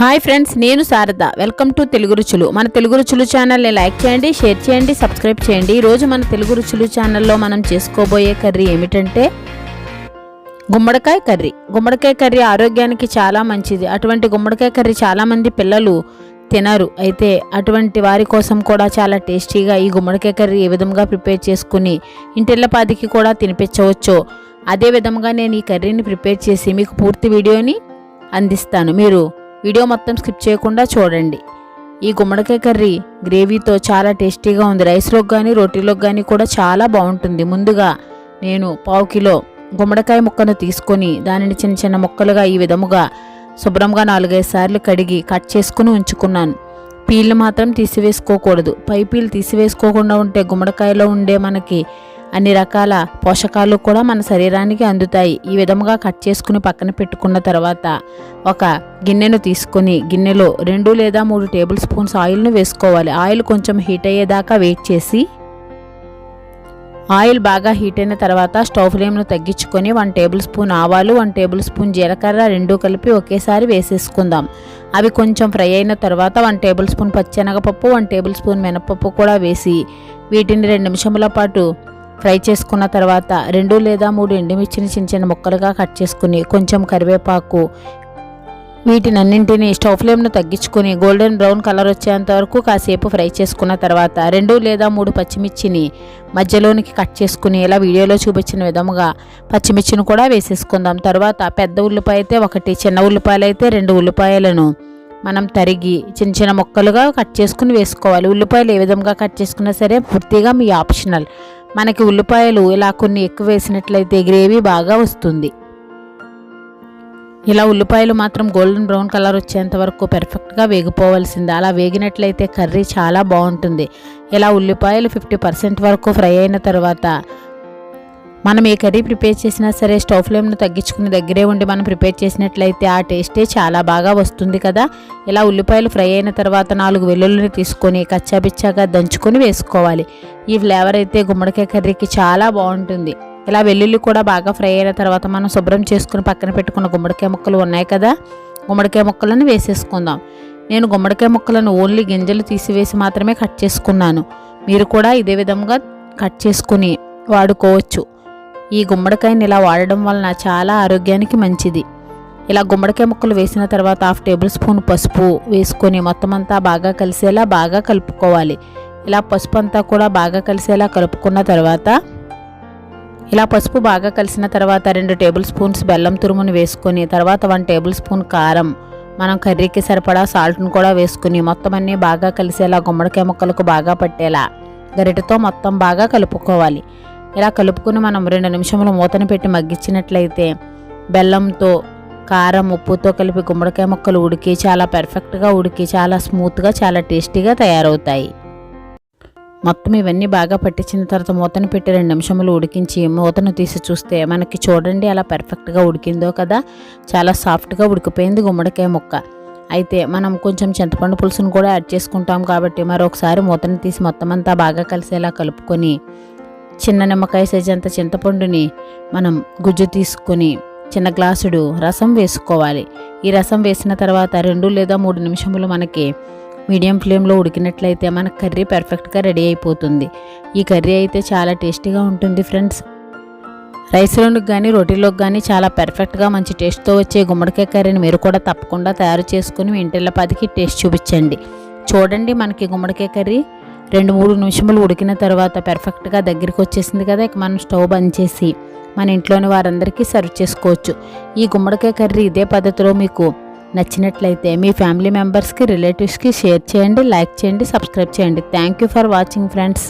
Hi friends నేను Sharada. Welcome to Telugu రుచులు మన తెలుగు రుచులు ఛానల్ని లైక్ చేయండి షేర్ చేయండి సబ్స్క్రైబ్ చేయండి. ఈరోజు మన తెలుగు రుచులు ఛానల్లో మనం చేసుకోబోయే కర్రీ ఏమిటంటే గుమ్మడికాయ కర్రీ. గుమ్మడికాయ కర్రీ ఆరోగ్యానికి చాలా మంచిది. అటువంటి గుమ్మడికాయ కర్రీ చాలామంది పిల్లలు తినరు. అయితే అటువంటి వారి కోసం కూడా చాలా టేస్టీగా ఈ గుమ్మడికాయ కర్రీ ఏ విధంగా ప్రిపేర్ చేసుకుని ఇంటిల్లపాదికి కూడా తినిపించవచ్చో అదే విధంగా నేను ఈ కర్రీని ప్రిపేర్ చేసి మీకు పూర్తి వీడియోని అందిస్తాను. మీరు వీడియో మొత్తం స్కిప్ చేయకుండా చూడండి. ఈ గుమ్మడికాయ కర్రీ గ్రేవీతో చాలా టేస్టీగా ఉంది. రైస్లోకి కానీ రోటీలోకి కానీ కూడా చాలా బాగుంటుంది. ముందుగా నేను పావు కిలో గుమ్మడికాయ ముక్కను తీసుకొని దానిని చిన్న చిన్న ముక్కలుగా ఈ విధముగా శుభ్రంగా నాలుగైదు సార్లు కడిగి కట్ చేసుకుని ఉంచుకున్నాను. పీళ్ళు మాత్రం తీసివేసుకోకూడదు. పై పీలు తీసివేసుకోకుండా ఉంటే గుమ్మడికాయలో ఉండే మనకి అన్ని రకాల పోషకాలు కూడా మన శరీరానికి అందుతాయి. ఈ విధముగా కట్ చేసుకుని పక్కన పెట్టుకున్న తర్వాత ఒక గిన్నెను తీసుకొని గిన్నెలో రెండు లేదా మూడు టేబుల్ స్పూన్స్ ఆయిల్ను వేసుకోవాలి. ఆయిల్ కొంచెం హీట్ అయ్యేదాకా వెయిట్ చేసి ఆయిల్ బాగా హీట్ అయిన తర్వాత స్టవ్ ఫ్లేమ్ను తగ్గించుకొని వన్ టేబుల్ స్పూన్ ఆవాలు వన్ టేబుల్ స్పూన్ జీలకర్ర రెండు కలిపి ఒకేసారి వేసేసుకుందాం. అవి కొంచెం ఫ్రై అయిన తర్వాత వన్ టేబుల్ స్పూన్ పచ్చెనగపప్పు వన్ టేబుల్ స్పూన్ మినపప్పు కూడా వేసి వీటిని రెండు నిమిషముల పాటు ఫ్రై చేసుకున్న తర్వాత రెండు లేదా మూడు ఎండుమిర్చిని చిన్న చిన్న ముక్కలుగా కట్ చేసుకుని కొంచెం కరివేపాకు వీటినన్నింటినీ స్టవ్ ఫ్లేమ్ను తగ్గించుకొని గోల్డెన్ బ్రౌన్ కలర్ వచ్చేంత వరకు కాసేపు ఫ్రై చేసుకున్న తర్వాత రెండు లేదా మూడు పచ్చిమిర్చిని మధ్యలోనికి కట్ చేసుకుని ఇలా వీడియోలో చూపించిన విధముగా పచ్చిమిర్చిని కూడా వేసేసుకుందాం. తర్వాత పెద్ద ఉల్లిపాయ అయితే ఒకటి చిన్న ఉల్లిపాయలు అయితే రెండు ఉల్లిపాయలను మనం తరిగి చిన్న చిన్న ముక్కలుగా కట్ చేసుకుని వేసుకోవాలి. ఉల్లిపాయలు ఏ విధంగా కట్ చేసుకున్నా సరే పూర్తిగా మీ ఆప్షనల్. మనకి ఉల్లిపాయలు ఇలా కొన్ని ఎక్కువ వేసినట్లయితే గ్రేవీ బాగా వస్తుంది. ఇలా ఉల్లిపాయలు మాత్రం గోల్డెన్ బ్రౌన్ కలర్ వచ్చేంత వరకు పెర్ఫెక్ట్గా వేగిపోవాల్సింది. అలా వేగినట్లయితే కర్రీ చాలా బాగుంటుంది. ఇలా ఉల్లిపాయలు ఫిఫ్టీ పర్సెంట్ వరకు ఫ్రై అయిన తర్వాత మనం ఏ కర్రీ ప్రిపేర్ చేసినా సరే స్టవ్ ఫ్లేమ్ను తగ్గించుకుని దగ్గరే ఉండి మనం ప్రిపేర్ చేసినట్లయితే ఆ టేస్టే చాలా బాగా వస్తుంది కదా. ఇలా ఉల్లిపాయలు ఫ్రై అయిన తర్వాత నాలుగు వెల్లుల్లిని తీసుకొని కచ్చాపిచ్చాగా దంచుకొని వేసుకోవాలి. ఈ ఫ్లేవర్ అయితే గుమ్మడికాయ కర్రీకి చాలా బాగుంటుంది. ఇలా వెల్లుల్లి కూడా బాగా ఫ్రై అయిన తర్వాత మనం శుభ్రం చేసుకుని పక్కన పెట్టుకున్న గుమ్మడికాయ ముక్కలు ఉన్నాయి కదా గుమ్మడికాయ ముక్కలను వేసేసుకుందాం. నేను గుమ్మడికాయ ముక్కలను ఓన్లీ గింజలు తీసివేసి మాత్రమే కట్ చేసుకున్నాను. మీరు కూడా ఇదే విధంగా కట్ చేసుకుని వాడుకోవచ్చు. ఈ గుమ్మడికాయని ఇలా వాడడం వలన చాలా ఆరోగ్యానికి మంచిది. ఇలా గుమ్మడికాయ ముక్కలు వేసిన తర్వాత హాఫ్ టేబుల్ స్పూన్ పసుపు వేసుకొని మొత్తం అంతా బాగా కలిసేలా బాగా కలుపుకోవాలి. ఇలా పసుపు అంతా కూడా బాగా కలిసేలా కలుపుకున్న తర్వాత ఇలా పసుపు బాగా కలిసిన తర్వాత రెండు టేబుల్ స్పూన్స్ బెల్లం తురుమును వేసుకొని తర్వాత వన్ టేబుల్ స్పూన్ కారం మనం కర్రీకి సరిపడా సాల్ట్ను కూడా వేసుకుని మొత్తం అన్నీ బాగా కలిసేలా గుమ్మడికాయ ముక్కలకు బాగా పట్టేలా గరిటతో మొత్తం బాగా కలుపుకోవాలి. ఇలా కలుపుకుని మనం రెండు నిమిషములు మూతను పెట్టి మగ్గించినట్లయితే బెల్లంతో కారం ఉప్పుతో కలిపి గుమ్మడికాయ ముక్కలు ఉడికి చాలా పర్ఫెక్ట్గా ఉడికి చాలా స్మూత్గా చాలా టేస్టీగా తయారవుతాయి. మొత్తం ఇవన్నీ బాగా పట్టించిన తర్వాత మూతను పెట్టి రెండు నిమిషములు ఉడికించి మూతను తీసి చూస్తే మనకి చూడండి అలా పర్ఫెక్ట్గా ఉడికిందో కదా? చాలా సాఫ్ట్గా ఉడికిపోయింది గుమ్మడికాయ ముక్క. అయితే మనం కొంచెం చింతపండు పులుసును కూడా యాడ్ చేసుకుంటాం కాబట్టి మరొకసారి మూతను తీసి మొత్తం అంతా బాగా కలిసేలా కలుపుకొని చిన్న నిమ్మకాయ సైజ్ అంత చింతపండుని మనం గుజ్జు తీసుకొని చిన్న గ్లాసుడు రసం వేసుకోవాలి. ఈ రసం వేసిన తర్వాత రెండు లేదా మూడు నిమిషములు మనకి మీడియం ఫ్లేమ్లో ఉడికినట్లయితే మన కర్రీ పర్ఫెక్ట్గా రెడీ అయిపోతుంది. ఈ కర్రీ అయితే చాలా టేస్టీగా ఉంటుంది ఫ్రెండ్స్. రైస్లోకి కానీ రొటీలోకి కానీ చాలా పర్ఫెక్ట్గా మంచి టేస్ట్తో వచ్చే గుమ్మడికాయ కర్రీని మీరు కూడా తప్పకుండా తయారు చేసుకుని మీ ఇంటిళ్ళ పదికి టేస్ట్ చూపించండి. చూడండి మనకి గుమ్మడికాయ కర్రీ రెండు మూడు నిమిషములు ఉడికిన తర్వాత పర్ఫెక్ట్గా దగ్గరికి వచ్చేసింది కదా ఇక మనం స్టవ్ బంద్ చేసి మన ఇంట్లోని వారందరికీ సర్వ్ చేసుకోవచ్చు. ఈ గుమ్మడికాయ కర్రీ ఇదే పద్ధతిలో మీకు నచ్చినట్లయితే మీ ఫ్యామిలీ మెంబర్స్కి రిలేటివ్స్కి షేర్ చేయండి లైక్ చేయండి సబ్స్క్రైబ్ చేయండి. Thank you for watching friends.